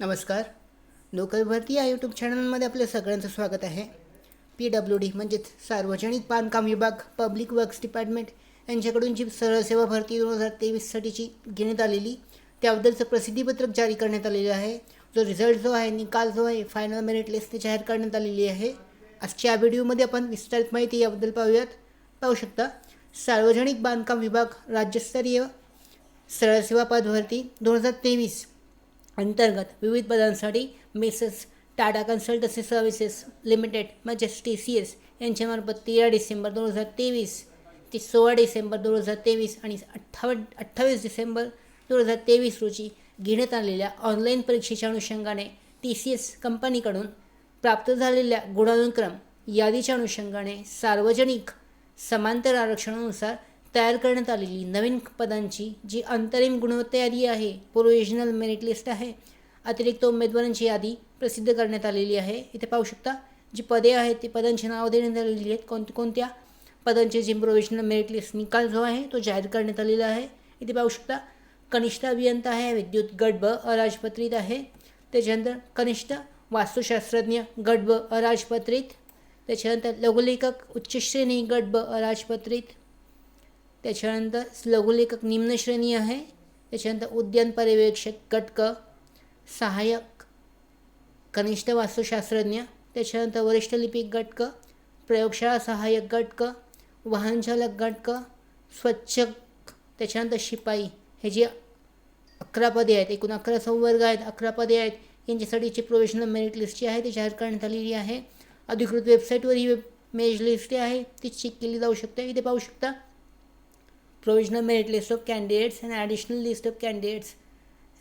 नमस्कार. लोकल भरती या यूट्यूब चॅनलमध्ये आपलं सगळ्यांचं स्वागत आहे. पी डब्ल्यू डी म्हणजेच सार्वजनिक बांधकाम विभाग पब्लिक वर्क्स डिपार्टमेंट यांच्याकडून जी सरळ सेवा भरती दोन हजार तेवीससाठीची घेण्यात आलेली त्याबद्दलचं प्रसिद्धीपत्रक जारी करण्यात आलेलं आहे. जो रिझल्ट जो आहे निकाल जो आहे फायनल मेरिट लिस्ट जाहीर करण्यात आलेली आहे. आजच्या या व्हिडिओमध्ये आपण विस्तारित माहिती याबद्दल पाहूयात. पाहू शकता सार्वजनिक बांधकाम विभाग राज्यस्तरीय सरळ सेवा पद भरती दोन हजार तेवीस अंतर्गत विविध पदांसाठी messrs Tata consultancy services limited म्हणजेच टी सी एस यांच्यामार्फत तेरा डिसेंबर दोन हजार तेवीस ते सोळा डिसेंबर दोन हजार तेवीस आणि अठ्ठावन अठ्ठावीस डिसेंबर दोन हजार तेवीस रोजी घेण्यात आलेल्या ऑनलाईन परीक्षेच्या अनुषंगाने टी सी एस कंपनीकडून प्राप्त झालेल्या गुणानुक्रम यादीच्या अनुषंगाने सार्वजनिक समांतर आरक्षणानुसार तयार करण्यात आलेली नवीन पदांची जी अंतरिम गुणवत्ता यादी आहे प्रोविजनल मेरिट लिस्ट आहे. अतिरिक्त उमेदवारांची यादी प्रसिद्ध करण्यात आलेली आहे. इथे पाहू शकता जी पदे आहेत ती पदांची नावं देण्यात आलेली आहेत. कोणत्या कोणत्या? पदांचे जी प्रोविजनल मेरिट लिस्ट निकाल जो आहे तो जाहीर करण्यात आलेला आहे. इथे पाहू शकता कनिष्ठ अभियंता आहे विद्युत गट ब अराजपत्रित आहे. त्याच्यानंतर कनिष्ठ वास्तुशास्त्रज्ञ गट ब अराजपत्रित. त्याच्यानंतर लघुलेखक उच्च श्रेणी गट ब अराजपत्रित. त्याच्यानंतर लघुलेखक निम्न श्रेणी आहे. त्याच्यानंतर उद्यान पर्यवेक्षक कटक सहाय्यक कनिष्ठ वास्तुशास्त्रज्ञ त्याच्यानंतर वरिष्ठ लिपिक गटक प्रयोगशाळा सहाय्यक गटक वाहनचालक गटक स्वच्छ स्वच्छक त्याच्यानंतर शिपाई. हे जे अकरा पदे आहेत एकूण अकरा संवर्ग आहेत अकरा पदे आहेत यांच्यासाठीची प्रोफेशनल मेरिट लिस्ट जी आहे ती जाहीर करण्यात आलेली आहे. अधिकृत वेबसाईटवर ही वेब मेज लिस्ट आहे ती चेक केली जाऊ शकते. इथे पाहू शकता provisional merit list of candidates and additional list of candidates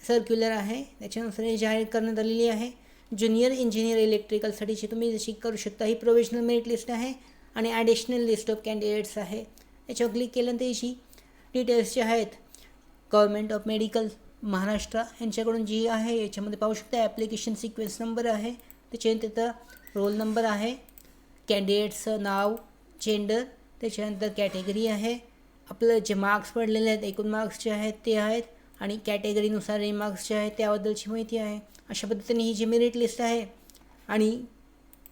circular आहे. त्याच्यानुसार हे जाहीर करण्यात आलेली आहे. ज्युनियर इंजिनियर इलेक्ट्रिकलसाठीची तुम्ही जशी करू शकता ही प्रोविजनल मेरिट लिस्ट आहे आणि ॲडिशनल लिस्ट ऑफ कॅन्डिडेट्स आहे. याच्यावर क्लिक केल्यानंतर याची डिटेल्स जे आहेत गव्हर्मेंट ऑफ मेडिकल महाराष्ट्र यांच्याकडून जी आहे याच्यामध्ये पाहू शकता ॲप्लिकेशन सिक्वेन्स नंबर आहे. त्याच्यानंतर तिथं रोल नंबर आहे. कॅन्डिडेट्सचं नाव जेंडर त्याच्यानंतर कॅटेगरी आहे. आपलं जे मार्क्स पडलेले आहेत एकूण मार्क्स जे आहेत ते आहेत आणि कॅटेगरीनुसार हे मार्क्स जे आहेत त्याबद्दलची माहिती आहे. अशा पद्धतीने ही जी मेरिट लिस्ट आहे आणि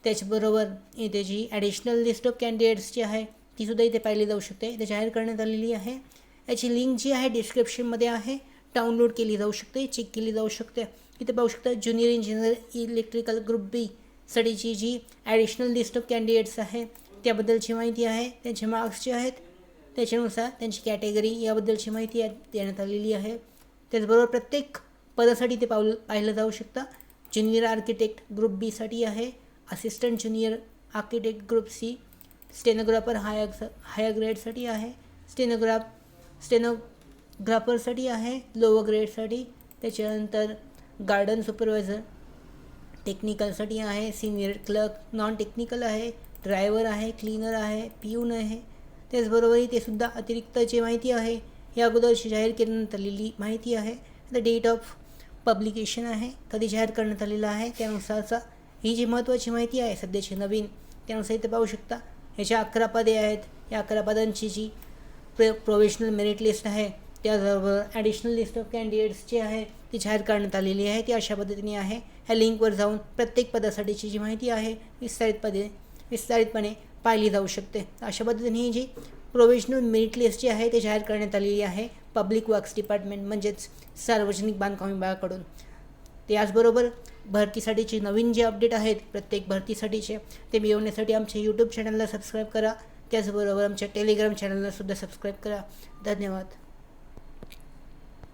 त्याचबरोबर इथे जी ॲडिशनल लिस्ट ऑफ कॅन्डिडेट्स जी आहे तीसुद्धा इथे पाहिली जाऊ शकते. इथे जाहीर करण्यात आलेली आहे. याची लिंक जी आहे डिस्क्रिप्शनमध्ये आहे. डाउनलोड केली जाऊ शकते चेक केली जाऊ शकते. इथे पाहू शकता junior engineer electrical group B साठीची जी ॲडिशनल लिस्ट ऑफ कॅन्डिडेट्स आहे त्याबद्दलची माहिती आहे. त्यांचे मार्क्स जे आहेत त्याच्यानुसार त्यांची कॅटेगरी याबद्दलची माहिती देण्यात आलेली आहे. त्याचबरोबर प्रत्येक पदासाठी ते पाऊल पाहिलं जाऊ शकतं. ज्युनियर आर्किटेक्ट ग्रुप बीसाठी आहे. Assistant junior architect group C stenographer high higher ग्रेडसाठी आहे. स्टेनोग्राफ स्टेनोग्राफरसाठी आहे. लोअर ग्रेडसाठी त्याच्यानंतर गार्डन सुपरवायझर टेक्निकलसाठी आहे. सिनियर क्लर्क नॉन टेक्निकल आहे. ड्रायव्हर आहे. क्लीनर आहे. पिऊन आहे. त्याचबरोबर ते सुद्धा अतिरिक्त जी माहिती आहे या अगोदरची जाहीर केल्यानंतर लिहिली माहिती आहे. द डेट ऑफ पब्लिकेशन आहे. कधी जाहीर करण्यात आलेलं आहे त्यानुसारचा ही जी महत्त्वाची माहिती आहे सध्याची नवीन त्यानुसार इथे पाहू शकता. ह्याच्या अकरा पदे आहेत. या अकरा पदांची जी प्र प्रोफेशनल मेरिट लिस्ट आहे त्याचबरोबर ॲडिशनल लिस्ट ऑफ कॅन्डिडेट्स जी आहे ती जाहीर करण्यात आलेली आहे. ती अशा पद्धतीने आहे. ह्या लिंकवर जाऊन प्रत्येक पदासाठीची जी माहिती आहे विस्तारित पदे विस्तारितपणे पाहिली जाऊ शकते. अशा पद्धतीने ही जी प्रोविजनल मेरिट लिस्ट जी आहे ती जाहीर करण्यात आलेली आहे पब्लिक वर्क्स डिपार्टमेंट म्हणजेच सार्वजनिक बांधकाम विभागाकडून. त्याचबरोबर भरतीसाठीचे नवीन जे अपडेट आहेत प्रत्येक भरतीसाठीचे ते मिळवण्यासाठी आमच्या यूट्यूब चॅनलला सबस्क्राईब करा. त्याचबरोबर आमच्या टेलिग्राम चॅनलला सुद्धा सबस्क्राईब करा. धन्यवाद.